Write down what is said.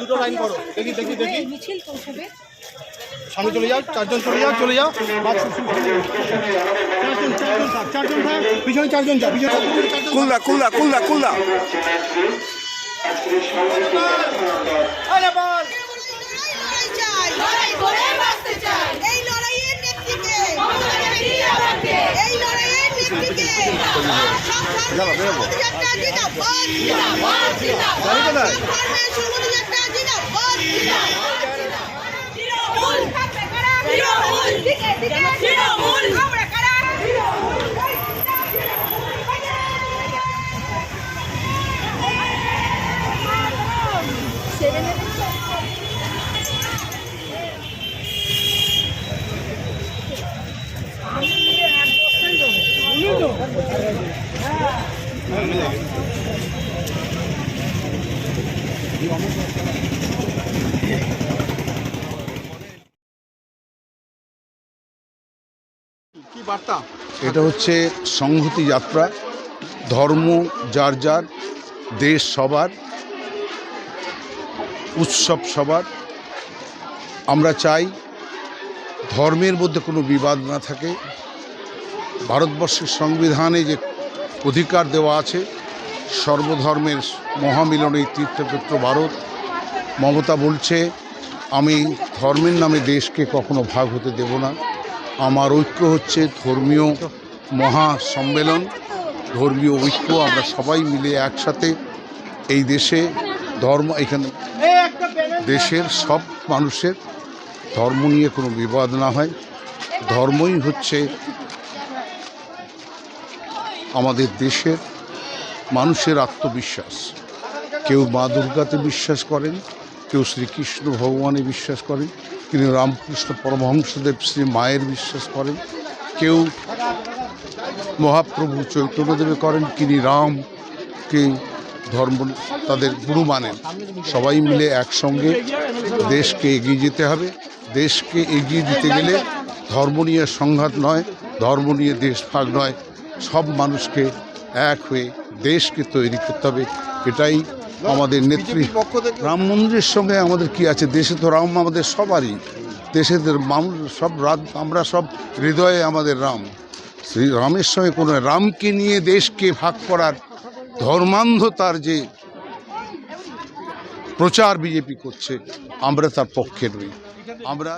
দুটো লাইন করো। দেখি দেখি দেখি। মিছিল পৌঁছবে। সামনে চলে যাও চারজন চলে যাও চলে যাও। বাস চারজন চারজন থাক চারজন থাক। পিছনে চারজন যা পিছনে চারজন। কুলদা কুলদা কুলদা শোভাযাত্রা জিন্দাবাদ জিন্দাবাদ জিন্দাবাদ এটা হচ্ছে সংহতি যাত্রা, ধর্ম যার যার, দেশ সবার, উৎসব সবার। আমরা চাই ধর্মের মধ্যে কোনো বিবাদ না থাকে। ভারতবর্ষের সংবিধানে যে অধিকার দেওয়া আছে। সর্বধর্মের মহামিলনে তীর্থক্ষেত্র ভারত। মমতা বলছে, আমি ধর্মের নামে দেশকে কখনো ভাগ হতে দেব না। আমার ঐক্য হচ্ছে ধর্মীয় মহা সম্মেলন ধর্মীয় ঐক্য। আমরা সবাই মিলে একসাথে এই দেশে ধর্ম, এখানে দেশের সব মানুষের ধর্ম নিয়ে কোনো বিবাদ না হয়। ধর্মই হচ্ছে আমাদের দেশের মানুষের আত্মবিশ্বাস। কেউ মা দুর্গাতে বিশ্বাস করেন, কেউ শ্রীকৃষ্ণ ভগবানে বিশ্বাস করেন কেউ রামকৃষ্ণ পরমহংসদেব শ্রী মায়ের বিশ্বাস করেন, কেউ মহাপ্রভু চৈতন্যদেবে করেন, তিনি রামকে ধর্ম তাদের গুরু মানেন। সবাই মিলে একসঙ্গে দেশকে এগিয়ে যেতে হবে। দেশকে এগিয়ে দিতে গেলে ধর্ম নিয়ে সংঘাত নয়, ধর্ম নিয়ে দেশ ভাগ নয় সব মানুষকে এক হয়ে দেশকে তৈরি করতে হবে। এটাই আমাদের নেত্রী। রাম মন্দিরের সঙ্গে আমাদের কি আছে? দেশে তো রাম আমাদের সবারই। দেশে মানুষ সব রাত আমরা সব হৃদয়ে আমাদের রাম। শ্রী রামের সঙ্গে কোনো রামকে নিয়ে দেশকে ভাগ করার ধর্মান্ধতার যে প্রচার বিজেপি করছে, আমরা তার পক্ষে নই। আমরা